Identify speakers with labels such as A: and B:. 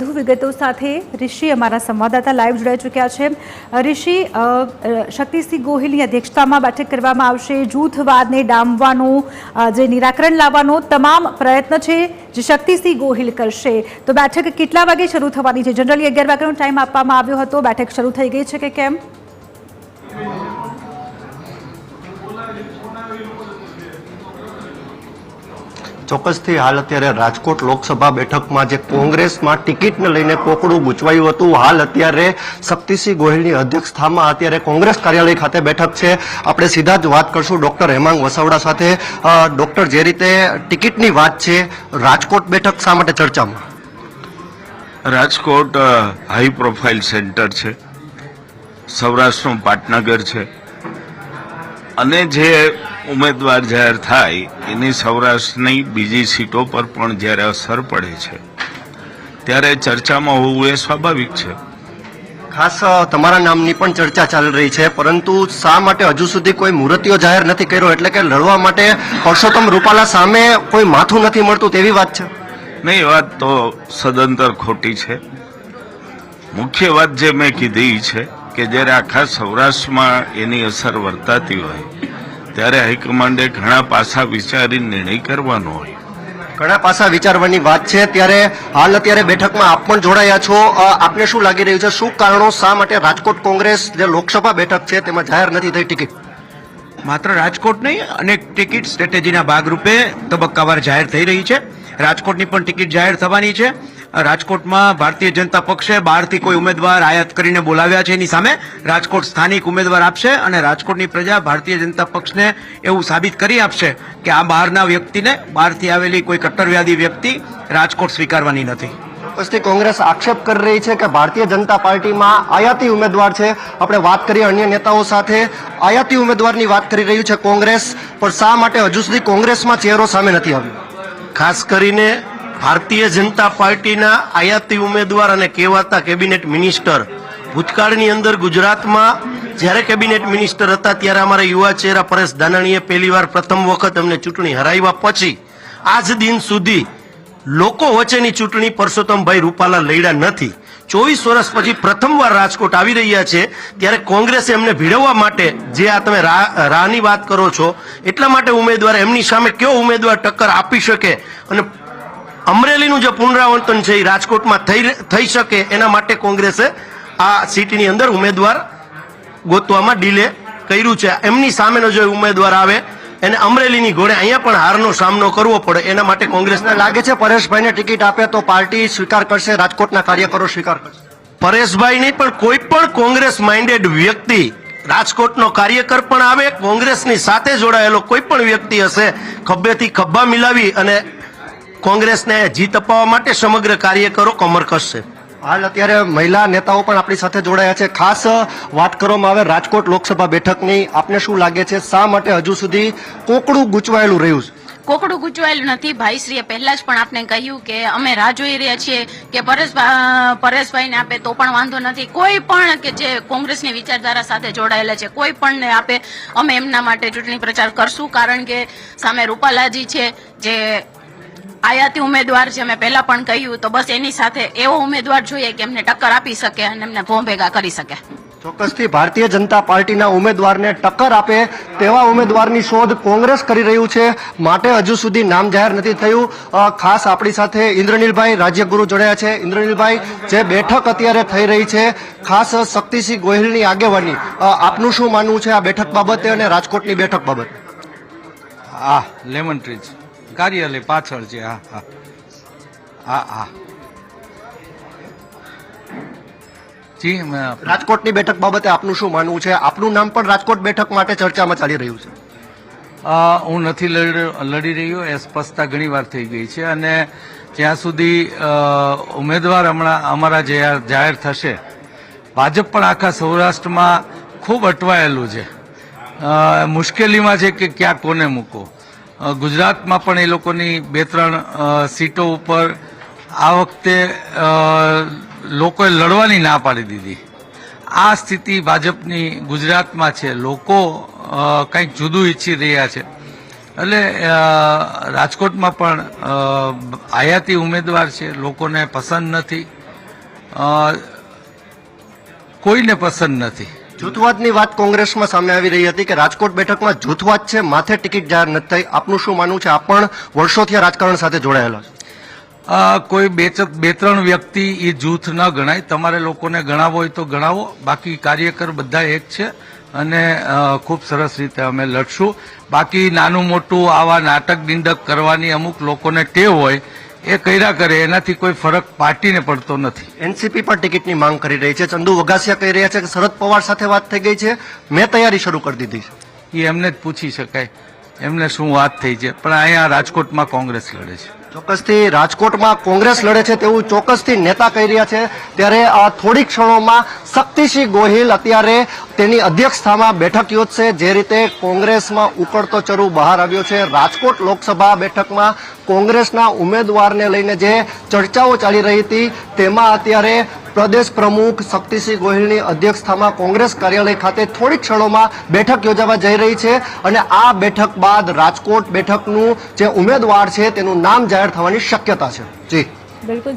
A: વધુ વિગતો સાથે ઋષિ અમારા સંવાદદાતા લાઈવ જોડાઈ ચૂક્યા છે. ઋષિ શક્તિસિંહ ગોહિલની અધ્યક્ષતામાં બેઠક કરવામાં આવશે. જૂથવાદને ડામવાનું જે નિરાકરણ લાવવાનો તમામ પ્રયત્ન છે જે શક્તિસિંહ ગોહિલ કરશે. તો બેઠક કેટલા વાગે શરૂ થવાની છે? જનરલી અગિયાર વાગ્યાનો ટાઈમ આપવામાં આવ્યો હતો. બેઠક શરૂ થઈ ગઈ છે કે કેમ?
B: ચોક્કસથી હાલ અત્યારે રાજકોટ લોકસભા બેઠકમાં જે કોંગ્રેસમાં ટિકિટને લઈને કોકડું ગૂંચવાયું હતું, હાલ અત્યારે શક્તિસિંહ ગોહિલની અધ્યક્ષતામાં અત્યારે કોંગ્રેસ કાર્યાલય ખાતે બેઠક છે. આપણે સીધા જ વાત કરશું ડોક્ટર હેમાંગ વસાવડા સાથે. ડોક્ટર, જે રીતે ટિકિટની વાત છે, રાજકોટ બેઠક શા માટે ચર્ચામાં?
C: રાજકોટ હાઈ પ્રોફાઇલ સેન્ટર છે. સૌરાષ્ટ્રનું પાટનગર છે. અને જે ઉમેદવાર જાહેર થાય એની સૌરાષ્ટ્રની બીજી સીટો પર પણ જ્યારે અસર પડે છે ત્યારે ચર્ચામાં હોવું એ સ્વાભાવિક છે.
B: ખાસ તમારા નામની પણ ચર્ચા ચાલી રહી છે પરંતુ શા માટે હજુ સુધી કોઈ મુહૂર્તિઓ જાહેર નથી કર્યો? એટલે કે લડવા માટે પરસોત્તમ રૂપાલા સામે કોઈ માથું નથી મળતું તેવી વાત છે?
C: નહીં વાત તો સદંતર ખોટી છે. મુખ્ય વાત જે મેં કીધી છે કે જ્યારે આખા સૌરાષ્ટ્રમાં એની અસર વર્તાતી હોય ત્યારે હાઈકમાન્ડે ઘણા પાસા વિચારી નિર્ણય કરવાનો હોય.
B: ઘણા પાસા વિચારવાની વાત છે. ત્યારે હાલ અત્યારે બેઠકમાં આપ પણ જોડાયા છો. આપને શું લાગી રહ્યું છે? શું કારણો શા માટે રાજકોટ કોંગ્રેસ જે લોકસભા બેઠક છે તેમાં જાહેર નથી થઈ ટિકિટ?
D: માત્ર રાજકોટ નહીં અનેક ટિકિટ સ્ટ્રેટેજીના ભાગરૂપે તબક્કાવાર જાહેર થઈ રહી છે. રાજકોટની પણ ટિકિટ જાહેર થવાની છે. રાજકોટમાં ભારતીય જનતા પક્ષે બહારથી કોઈ ઉમેદવાર આયાત કરીને બોલાવ્યા છે. એની સામે રાજકોટ સ્થાનિક ઉમેદવાર આપશે અને રાજકોટની પ્રજા ભારતીય જનતા પક્ષને એવું સાબિત કરી આપશે કે આ બહારના વ્યક્તિને બહારથી આવેલી કોઈ કટ્ટરવ્યાદી વ્યક્તિ રાજકોટ સ્વીકારવાની નથી.
B: ચોક્કસથી કોંગ્રેસ આક્ષેપ કરી રહી છે કે ભારતીય જનતા પાર્ટીમાં આયાતી ઉમેદવાર છે. આપણે વાત કરીએ અન્ય નેતાઓ સાથે. આયાતી ઉમેદવારની વાત કરી રહ્યું છે કોંગ્રેસ પણ શા માટે હજુ સુધી કોંગ્રેસમાં ચહેરો સામે નથી આવ્યો?
E: ખાસ કરીને ભારતીય જનતા પાર્ટીના આયાતી ઉમેદવાર અને કહેવાતા કેબિનેટ મિનિસ્ટર. ભૂતકાળની અંદર ગુજરાતમાં જ્યારે કેબિનેટ મિનિસ્ટર હતા ત્યારે અમારા યુવા ચહેરા પરેશ દાનાણીએ પહેલીવાર પ્રથમ વખત અમને ચૂંટણી હરાવ્યા પછી આજ દિન સુધી લોકો વચ્ચેની ચૂંટણી પરસોત્તમભાઈ રૂપાલા લડ્યા નથી. ચોવીસ વર્ષ પછી પ્રથમવાર રાજકોટ આવી રહ્યા છે ત્યારે કોંગ્રેસે એમને ભીડવવા માટે જે આ તમે રાહની વાત કરો છો, એટલા માટે ઉમેદવાર એમની સામે કયો ઉમેદવાર ટક્કર આપી શકે અને અમરેલીનું જે પુનરાવર્તન છે એ રાજકોટમાં થઈ થઈ શકે એના માટે કોંગ્રેસે આ સીટની અંદર ઉમેદવાર ગોતવામાં ડીલે કર્યું છે. એમની સામેનો જો ઉમેદવાર આવે એને અમરેલીની ઘોડે અહીંયા પણ હારનો સામનો કરવો પડે એના માટે કોંગ્રેસને
B: લાગે છે પરેશભાઈને ટિકિટ આપે તો પાર્ટી સ્વીકાર કરશે રાજકોટના કાર્યકરો સ્વીકાર કરશે.
E: પરેશભાઈ નહીં પણ કોઈ પણ કોંગ્રેસ માઇન્ડેડ વ્યક્તિ રાજકોટનો કાર્યકર પણ આવે કોંગ્રેસની સાથે જોડાયેલો કોઈ પણ વ્યક્તિ હશે ખભેથી ખભા મિલાવી અને કોંગ્રેસને જીત અપાવવા માટે સમગ્ર કાર્યકરો કમર કસશે.
B: હાલ અત્યારે મહિલા નેતાઓ પણ આપણી સાથે જોડાયા છે. ખાસ વાત કરવામાં આવે રાજકોટ લોકસભા બેઠકની. આપને શું લાગે છે? શા માટે હજુ સુધી કોકડું ગૂંચવાયેલું રહ્યું છે?
F: કોકડું ગૂંચવાયેલું નથી. ભાઈશ્રીએ પહેલા જ પણ આપને કહ્યું કે અમે રાહ જોઈ રહ્યા છીએ કે પરેશ પરેશભાઈને આપે તો પણ વાંધો નથી. કોઈ પણ કે જે કોંગ્રેસની વિચારધારા સાથે જોડાયેલા છે કોઈ પણ આપે. અમે એમના માટે ચૂંટણી પ્રચાર કરશું કારણ કે સામે રૂપાલાજી છે જે આયાતી ઉમેદવાર છે મેં પહેલા પણ કહ્યું તો બસ એની સાથે એવો ઉમેદવાર જોઈએ કે એમને ટક્કર આપી શકે અને એમને ભોં ભેગા કરી શકે.
B: ચોક્કસથી ભારતીય જનતા પાર્ટીના ઉમેદવારને ટક્કર આપે તેવા ઉમેદવારની શોધ કોંગ્રેસ કરી રહ્યું છે. માટે હજુ સુધી નામ જાહેર નથી થયું. ખાસ આપણી સાથે ઇન્દ્રનીલભાઈ રાજ્યગુરુ જોડાયા છે. ઇન્દ્રનીલભાઈ જે બેઠક અત્યારે થઈ રહી છે ખાસ શક્તિસિંહ ગોહિલની આગેવાની. આપનું શું માનવું છે આ બેઠક બાબતે અને રાજકોટની બેઠક બાબતે?
G: હા લેમન ટ્રીજ કાર્યાલય પાછળ છે હા હા. હા હા. જી
B: રાજકોટની બેઠક બાબતે આપનું શું માનવું છે? આપનું નામ પણ રાજકોટ બેઠક માટે ચર્ચામાં ચાલી રહ્યું છે.
G: હું નથી લડી લડી રહ્યો એ સ્પષ્ટતા ઘણી વાર થઈ ગઈ છે અને જ્યાં સુધી ઉમેદવાર હમણાં અમારા જે જાહેર થશે. ભાજપ પણ આખા સૌરાષ્ટ્રમાં ખૂબ અટવાયેલું છે. મુશ્કેલીમાં છે કે ક્યાં કોને મૂકો ગુજરાતમાં પણ એ લોકોની બે ત્રણ સીટો ઉપર આ વખતે લોકોએ લડવાની ના પાડી દીધી. આ સ્થિતિ ભાજપની ગુજરાતમાં છે. લોકો કંઈક જુદું ઈચ્છી રહ્યા છે. એટલે રાજકોટમાં પણ આયાતી ઉમેદવાર છે. લોકોને પસંદ નથી. કોઈને પસંદ નથી.
B: જૂથવાદની વાત કોંગ્રેસમાં સામે આવી રહી હતી કે રાજકોટ બેઠકમાં જૂથવાદ છે, માથે ટિકિટ જાહેર નથી થઈ. આપનું શું માનવું છે? આપ પણ વર્ષોથી રાજકારણ સાથે જોડાયેલા છે.
G: કોઈ બે બે ત્રણ વ્યક્તિ એ જૂથ ન ગણાય. તમારે લોકોને ગણાવો હોય તો ગણાવો. બાકી કાર્યકર બધા એક છે અને ખૂબ સરસ રીતે અમે લડશું. બાકી નાનું મોટું આવા નાટક નિંદક કરવાની અમુક લોકોને ટેવ હોય એ કર્યા કરે એનાથી કોઈ ફરક પાર્ટીને પડતો નથી.
B: એનસીપી પણ ટિકિટની માંગ કરી રહી છે. ચંદુ વઘાસિયા કહી રહ્યા છે કે શરદ પવાર સાથે વાત થઈ ગઈ છે. મેં તૈયારી શરૂ કરી દીધી છે.
G: એ એમને જ પૂછી શકાય. એમને શું વાત થઈ છે? પણ અહીંયા રાજકોટમાં કોંગ્રેસ લડે છે.
B: ચોક્કસથી રાજકોટમાં કોંગ્રેસ લડે છે તેવું ચોક્કસથી નેતા કહી રહ્યા છે. ત્યારે આ થોડીક ક્ષણોમાં શક્તિસિંહ ગોહિલ અત્યારે તેની અધ્યક્ષતામાં બેઠક યોજશે. જે રીતે કોંગ્રેસમાં ઉકળતો ચરુ બહાર આવ્યો છે. રાજકોટ લોકસભા બેઠકમાં કોંગ્રેસના ઉમેદવારને લઈને જે ચર્ચાઓ ચાલી રહી હતી, તેમાં અત્યારે પ્રદેશ પ્રમુખ શક્તિસિંહ ગોહિલની અધ્યક્ષતામાં કોંગ્રેસ કાર્યાલય ખાતે થોડીક ક્ષણોમાં બેઠક યોજાવા જઈ રહી છે અને આ બેઠક બાદ રાજકોટ બેઠકનું જે ઉમેદવાર છે તેનું નામ જાહેર થવાની શક્યતા છે. જી.
A: બિલકુલ